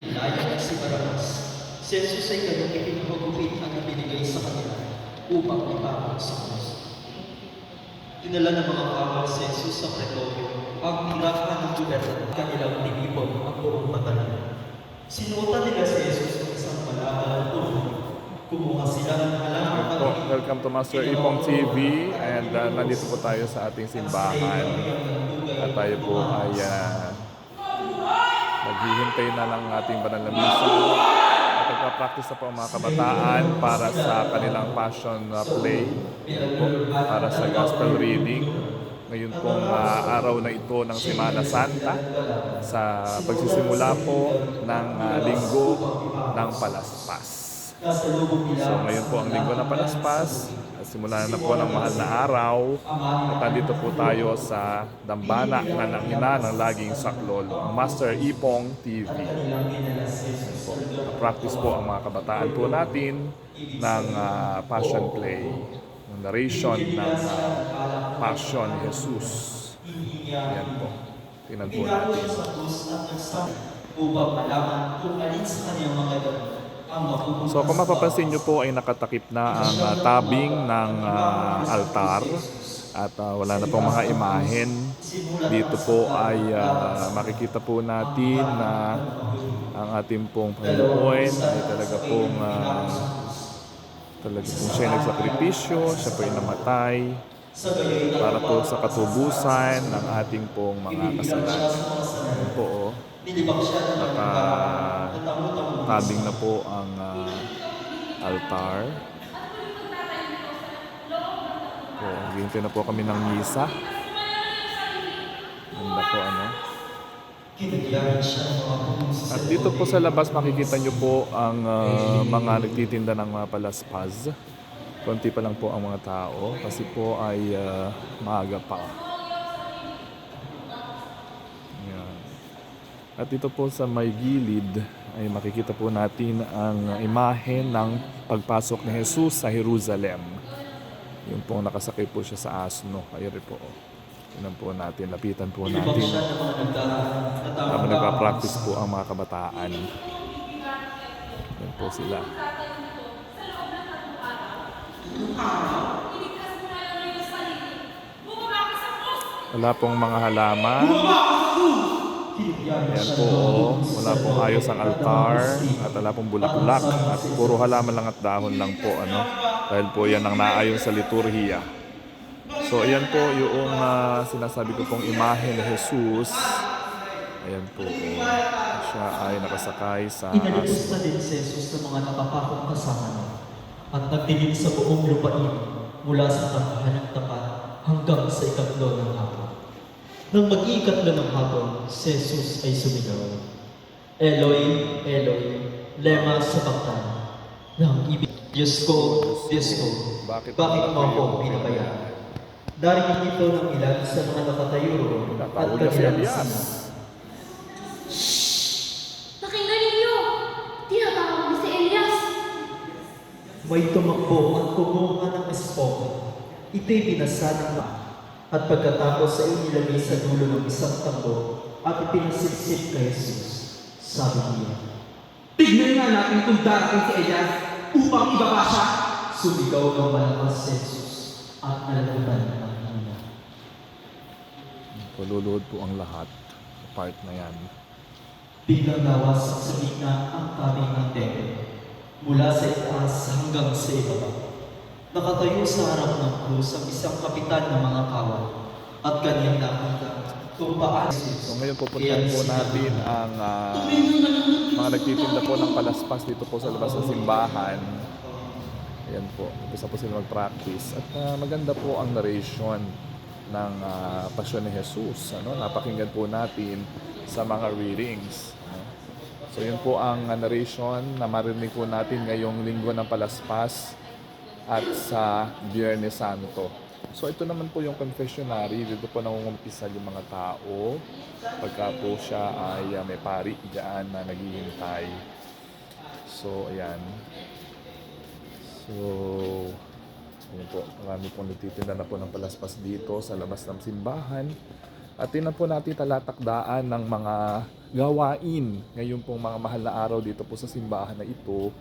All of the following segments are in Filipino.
Inaya si Barabbas. Si Jesus ay kanyang ipinagugupit ang ibinigay sa kanila upang ipako sa krus. Dinala ng mga kawal si Jesus sa pretorio ang tirahan ng gobernador kanilang tinipon ang buong matalan. Sinuotan nila si Jesus ng isang malabal ulo. Kumuha sila ng halaman Po, welcome to Master Ipong TV and uh, nandito po tayo sa ating simbahan at tayo po ay uh, naghihintay na ng ating banal na misa at nagpa-practice na po ang mga kabataan para sa kanilang passion uh, play para sa gospel reading ngayon pong uh, araw na ito ng Semana Santa sa pagsisimula po ng uh, linggo ng Palaspas. So ngayon po ang linggo na palaspas, simula na po ng mahal na araw at nandito po tayo sa Dambana nga ng ina ng laging saklolo, Master Ipong TV. Po, practice po ang mga kabataan po natin ng ah, passion play, ng narration ng ah, passion ni Jesus. Yan po. Tingnan po natin. upang malaman kung alin sa kanyang mga mapupunta So kung mapapansin nyo po ay nakatakip na ang ah, tabing ng ah, altar at ah, wala na pong mga imahen. Dito po ay ah, makikita po natin na ang ating pong Panginoon ay talaga pong ah, talaga pong siya nagsakripisyo, siya po ay namatay para po sa katubusan ng ating pong mga kasalanan. Po oh. nilibak siya ng Naka tamo-tamo tabing na po ang ah, altar. So, hintay na po kami ng misa. Ganda po ano. At dito po sa labas makikita nyo po ang ah, mga nagtitinda ng mga palaspaz. Konti pa lang po ang mga tao kasi po ay ah, maaga pa. Yan. At dito po sa may gilid ay makikita po natin ang imahe ng pagpasok ni Jesus sa Jerusalem. Yung po nakasakay po siya sa asno. Rin po. Tingnan po natin, lapitan po natin. Habang nagpa-practice po ang mga kabataan. Yan po sila. Wala pong mga halaman. kinagyahan Yan siya po, wala pong ayos ang altar at wala pong bulaklak at puro halaman lang at dahon lang po ano dahil po yan ang naayon sa liturhiya. So ayan po yung ah, sinasabi ko pong imahe ni Jesus. Ayan po, siya ay nakasakay sa Inalipos na din si Jesus ng mga nakapakong kasama at nagdilim sa buong lupain mula sa tangkahan ng tapat hanggang sa ikatlo ng hapon. Nang mag-iikatlo ng hapon, si Jesus ay sumigaw. Eloy, Eloy, lema sabachthani. Nang ibig, Diyos ko, Diyos ko, Bakit bakit mo ako pinabayaan? Darinig ito ng ilan sa mga nakatayo at kanilang Elias. May tumakbo at kumuha ng esposa. Ito'y binasa ng lahat. At pagkatapos ay inilagay sa dulo ng isang tambo at ipinasipsip kay Jesus. Sabi niya, Tignan nga natin kung darating si Elias upang ibaba siya. sumigaw ng malakas si Jesus at nalagutan ang hina. Paluluhod po ang lahat. Part na yan. Biglang nawasak sa gitna ang tabing ng templo. Mula sa itaas hanggang sa ibaba. Nakatayo sa harap ng krus ang isang kapitan ng mga kawal at kanyang nakita kung paano So ngayon pupuntahan po natin ang ah, mga nagtitinda po ng palaspas dito po sa labas ng simbahan. Ayan po, umpisa po sila mag-practice. At ah, maganda po ang narration ng ah, Pasyon ni Jesus. Ano? Napakinggan po natin sa mga readings. So yun po ang ah, narration na marinig po natin ngayong linggo ng palaspas at sa Biyernes Santo. So ito naman po yung confessionary. Dito po nangungumpisal yung mga tao. Pagka po siya ay ah, may pari dyan na naghihintay. So ayan. So, ayan po. Marami pong nagtitinda na po ng palaspas dito sa labas ng simbahan. At tinan po natin talatakdaan ng mga gawain ngayon pong mga mahal na araw dito po sa simbahan na ito.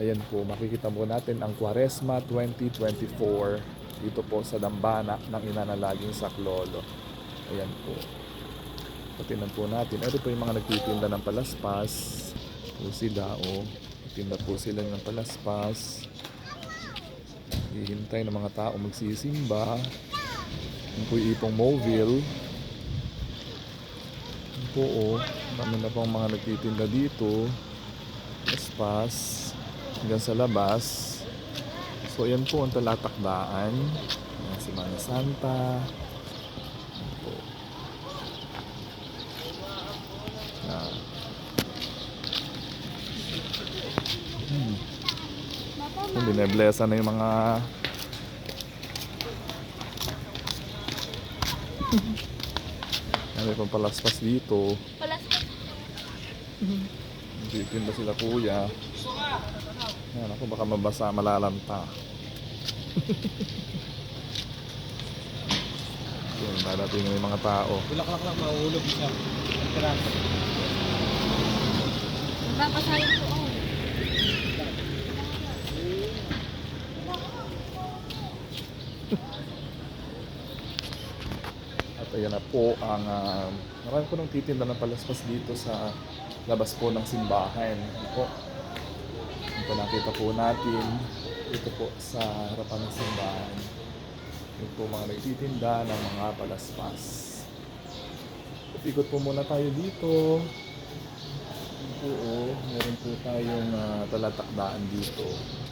Ayan po, makikita po natin ang Quaresma 2024 dito po sa Dambana ng Ina na Laging Saklolo. Ayan po. Patinan po natin. Ito po yung mga nagtitinda ng palaspas. Po sila, o. Oh. Tinda po sila ng palaspas. Hihintay ng mga tao magsisimba. Yan po yung ipong mobile. Po, oh. Dami na pong mga nagtitinda dito. Palaspas. Hanggang sa labas. So, yan po ang talatakdaan. Yan, Semana Santa. Yan po. Na. Hmm. Yung binablesa na yung mga Ano yung palaspas dito. Wala sa Titinda sila kuya. Yan ako baka mabasa, malalanta. Yan, dadating yung mga tao. Bulaklak lang mahulog siya. Peraso. Papasayang po ako. Ayan na po ang uh, marami po nang titinda ng palaspas dito sa labas po ng simbahan. Ito po. Ito nakita po natin dito po sa harapan ng simbahan. Yung po mga nagtitinda ng mga palaspas. Ikot po muna tayo dito. Yun oh, meron po tayong uh, talatakdaan dito.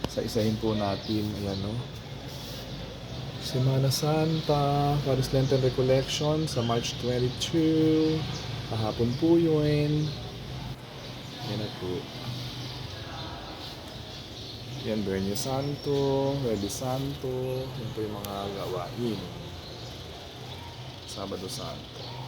Sa isahin po natin, ayan o. Semana Santa, Paris Lenten Recollection sa March 22. Kahapon po yun. Yan na po. Yan, Bernie Santo, Rebi Santo. Yan po yung mga gawain. Sabado Santo.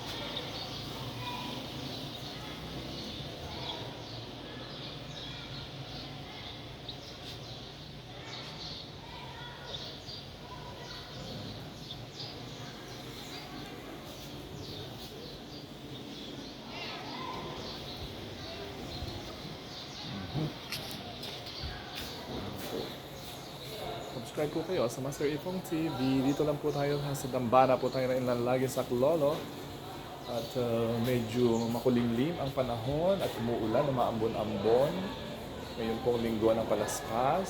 Subscribe po kayo sa Master Ipong TV. Dito lang po tayo sa Dambana po tayo na inlalagi sa Klolo. At uh, medyo makulimlim ang panahon at umuulan, umaambon-ambon. Ngayon pong linggo ng palaspas.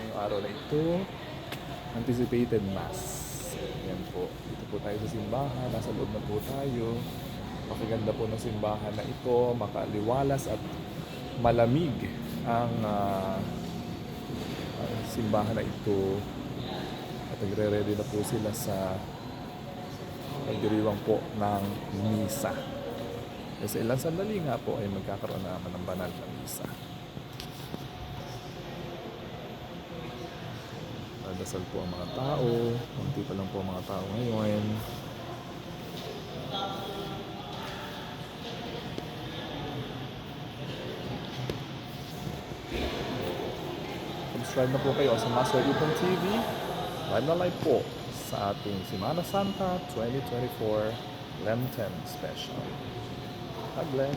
Ngayong araw na ito. Anticipated Mass. Yan po. Dito po tayo sa simbahan. Nasa loob na po tayo. Pakiganda po ng simbahan na ito. Makaliwalas at malamig ang uh, simbahan na ito at nagre-ready na po sila sa pagdiriwang po ng misa. Kasi ilang sandali nga po ay magkakaroon na naman ng banal na misa. Dadasal po ang mga tao. Kunti pa lang po ang mga tao ngayon. Subscribe na po kayo sa Master Ipon TV. Live na live po sa ating Semana Santa 2024 Lenten Special. God bless.